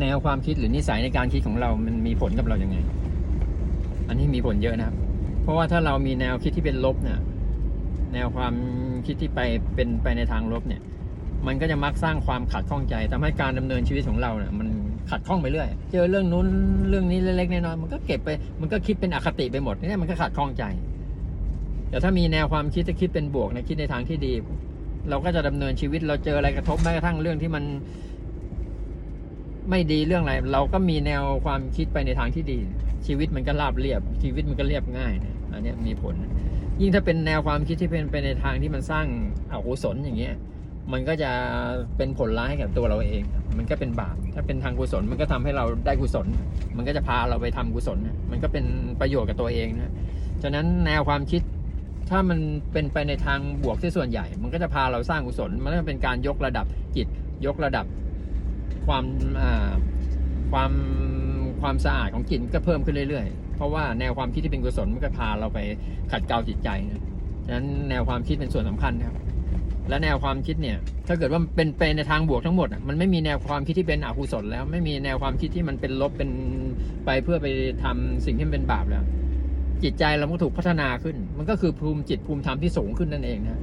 แนวความคิดหรือนิสัยในการคิดของเรามันมีผลกับเราอย่างไง อันนี้มีผลเยอะนะครับ เพราะว่าถ้าเรามีแนวคิดที่เป็นลบเนี่ย แนวความคิดที่ไปเป็นไปในทางลบเนี่ย มันก็จะมักสร้างความขัดข้องใจทำให้การดำเนินชีวิตของเราเนี่ยมันขัดข้องไปเรื่อย เจอเรื่องนู้นเรื่องนี้เล็กๆน้อยๆมันก็เก็บไป มันก็คิดเป็นอคติไปหมดนี่มันก็ขัดข้องใจ แต่ถ้ามีแนวความคิดจะคิดเป็นบวกนะคิดในทางที่ดี เราก็จะดำเนินชีวิตเราเจออะไรกระทบแม้กระทั่งเรื่องที่มัน ไม่ดีเรื่องอะไร เราก็มีแนวความคิดไปในทางที่ดี ชีวิตมันก็ราบเรียบ ชีวิตมันก็เรียบง่ายนะอันนี้มีผล ยิ่งถ้าเป็นแนวความคิดที่เป็นไปในทางที่มันสร้างอกุศลอย่างเงี้ยมันก็จะเป็นผลร้ายให้กับตัวเราเอง มันก็เป็นบาป ถ้าเป็นทางกุศล มันก็ทำให้เราได้กุศล มันก็จะพาเราไปทำกุศล มันก็เป็นประโยชน์กับตัวเองนะ ฉะนั้นแนวความคิด ถ้ามันเป็นไปในทางบวกที่ส่วนใหญ่ มันก็จะพาเราสร้างกุศล มันก็เป็นการยกระดับจิต ยกระดับ ความความความสะอาดของจิตก็เพิ่มขึ้นเรื่อยๆ เพราะว่าแนวความคิดที่เป็นกุศลมันก็พาเราไปขัดเกลาจิตใจนะฉะนั้นแนวความคิดเป็นส่วนสำคัญครับ และแนวความคิดเนี่ย ถ้าเกิดว่าเป็นไปในทางบวกทั้งหมดอะมันไม่มีแนวความคิดที่เป็นอกุศลแล้ว ไม่มีแนวความคิดที่มันเป็นลบเป็นไปเพื่อไปทำสิ่งที่เป็นบาปแล้ว จิตใจเราก็ถูกพัฒนาขึ้น มันก็คือภูมิจิตภูมิธรรมที่สูงขึ้นนั่นเองนะ